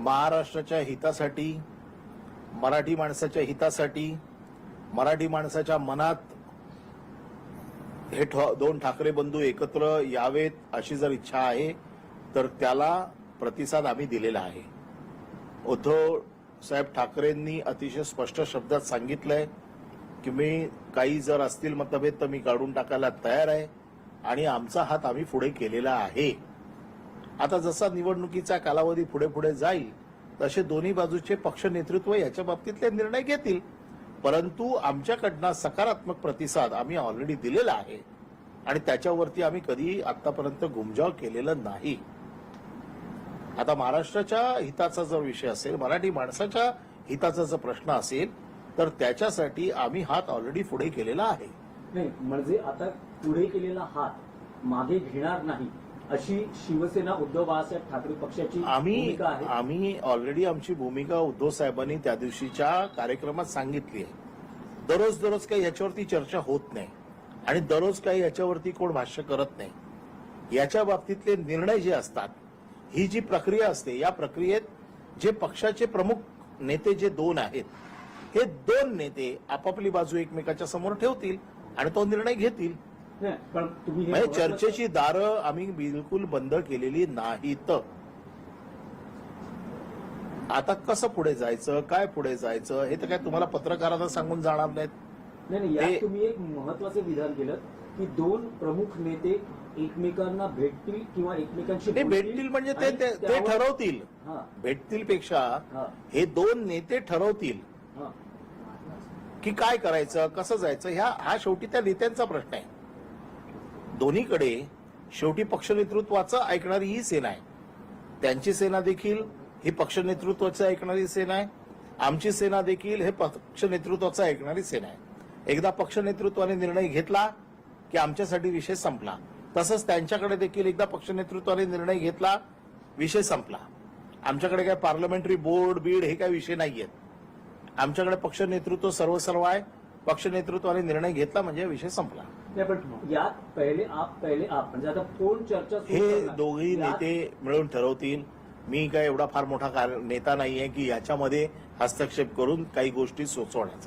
महाराष्ट्राच्या हितासाठी मराठी माणसाच्या हितासाठी मराठी माणसाच्या मनात हे दोन ठाकरे बंधू एकत्र यावेत अशी जर इच्छा आहे तर त्याला प्रतिसाद आम्ही दिलेला आहे. उद्धव साहेब ठाकरेंनी अतिशय स्पष्ट शब्दात सांगितलंय की मी काही जर असतील मतभेद तर मी काढून टाकायला तयार आहे आणि आमचा हात आम्ही पुढे केलेला आहे. आता जसा निवडणुकीचा कालावधी पुढे पुढे जाईल तसे दोन्ही बाजूचे पक्ष नेतृत्व याच्या बाबतीतले निर्णय घेतील. परंतु आमच्याकडनं सकारात्मक प्रतिसाद आम्ही ऑलरेडी दिलेला आहे. आणि त्याच्यावरती आम्ही कधी आतापर्यंत गुमजाव केलेलं नाही. आता महाराष्ट्राच्या हिताचा जर विषय असेल मराठी माणसाच्या हिताचा जर प्रश्न असेल तर त्याच्यासाठी आम्ही हात ऑलरेडी पुढे केलेला आहे. नाही म्हणजे आता पुढे केलेला हात मागे घेणार नाही. अशी शिवसेना उद्धव बाळासाहेब ठाकरे पक्षाची आम्ही आम्ही ऑलरेडी आमची भूमिका उद्धव साहेबांनी त्या दिवशीच्या कार्यक्रमात सांगितली आहे. दररोज दररोज काही याच्यावरती चर्चा होत नाही आणि दररोज काही याच्यावरती कोण भाष्य करत नाही. याच्या बाबतीतले निर्णय जे असतात ही जी प्रक्रिया असते या प्रक्रियेत जे पक्षाचे प्रमुख नेते जे दोन आहेत हे दोन नेते आपापली बाजू एकमेकाच्या समोर ठेवतील आणि तो निर्णय घेतील. म्हणजे महत्वाचं- चर्चेची दारं आम्ही बिलकुल बंद केलेली नाहीत. आता कसं पुढे जायचं काय पुढे जायचं हे तर काय तुम्हाला पत्रकारांना सांगून जाणार नाहीत. नाही नाही यात तुम्ही एक महत्वाचं विधान केलं की दोन प्रमुख नेते एकमेकांना भेटतील किंवा एकमेकांशी भेटतील म्हणजे ते ठरवतील. भेटतील पेक्षा हा. दोन नेते ठरवतील. की काय करायचं कसं जायचं ह्या हा शेवटी त्या नेत्यांचा प्रश्न आहे. दोन्हीकडे शेवटी पक्ष नेतृत्वाचं ऐकणारी ही सेना आहे. त्यांची सेना देखील ही पक्ष नेतृत्वाचं ऐकणारी सेना आहे. आमची सेना देखील हे पक्ष नेतृत्वाचं ऐकणारी सेना आहे. एकदा पक्ष नेतृत्वाने निर्णय घेतला की आमच्यासाठी विषय संपला. तसंच त्यांच्याकडे देखील एकदा पक्ष नेतृत्वाने निर्णय घेतला विषय संपला. आमच्याकडे काय पार्लमेंटरी बोर्ड बीड हे काय विषय नाही आहेत आमच्याकडे पक्ष नेतृत्व सर्वसर्व आहे. पक्ष नेतृत्वाने निर्णय घेतला म्हणजे विषय संपला. यात पहिले आप पहिले आप म्हणजे आता कोण चर्चा हे? दोघही नेते मिळून ठरवतील. मी काय एवढा फार मोठा नेता नाहीये की याच्यामध्ये हस्तक्षेप करून काही गोष्टी सुचवण्याचा